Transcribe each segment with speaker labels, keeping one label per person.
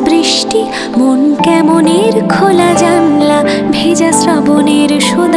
Speaker 1: বৃষ্টি মন কেমনের খোলা জানলা ভেজা শ্রাবণের সোনা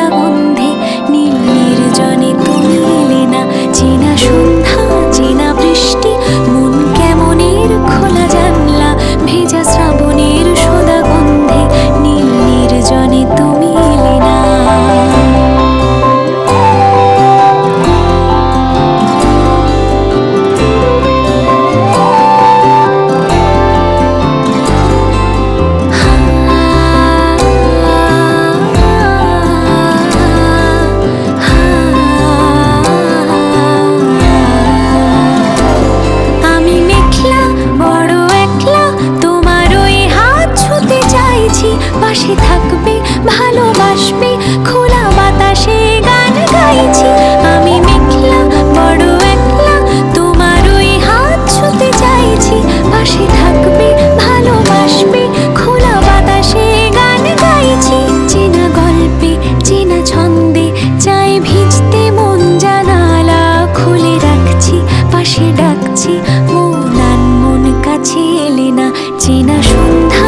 Speaker 1: জনিত সন্ধ্যা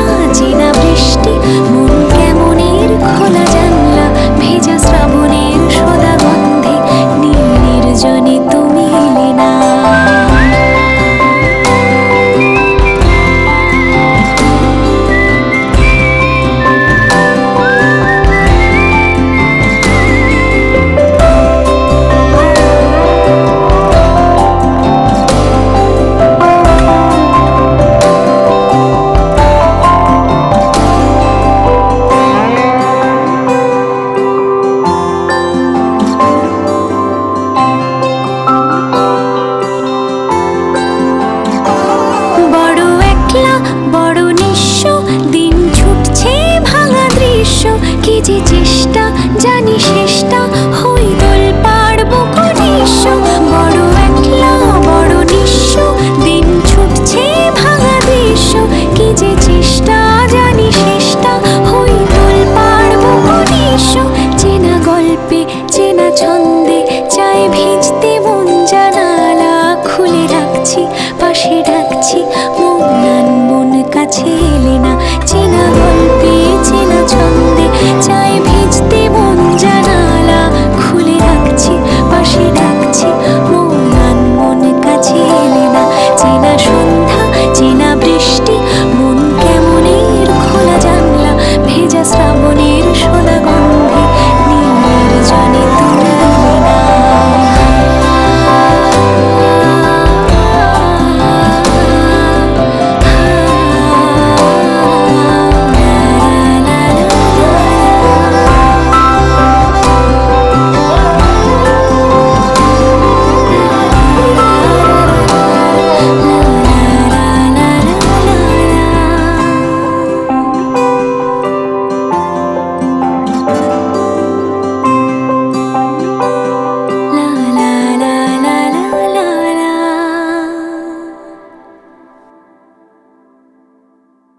Speaker 1: কেমনের খোলা জানলা নীল 起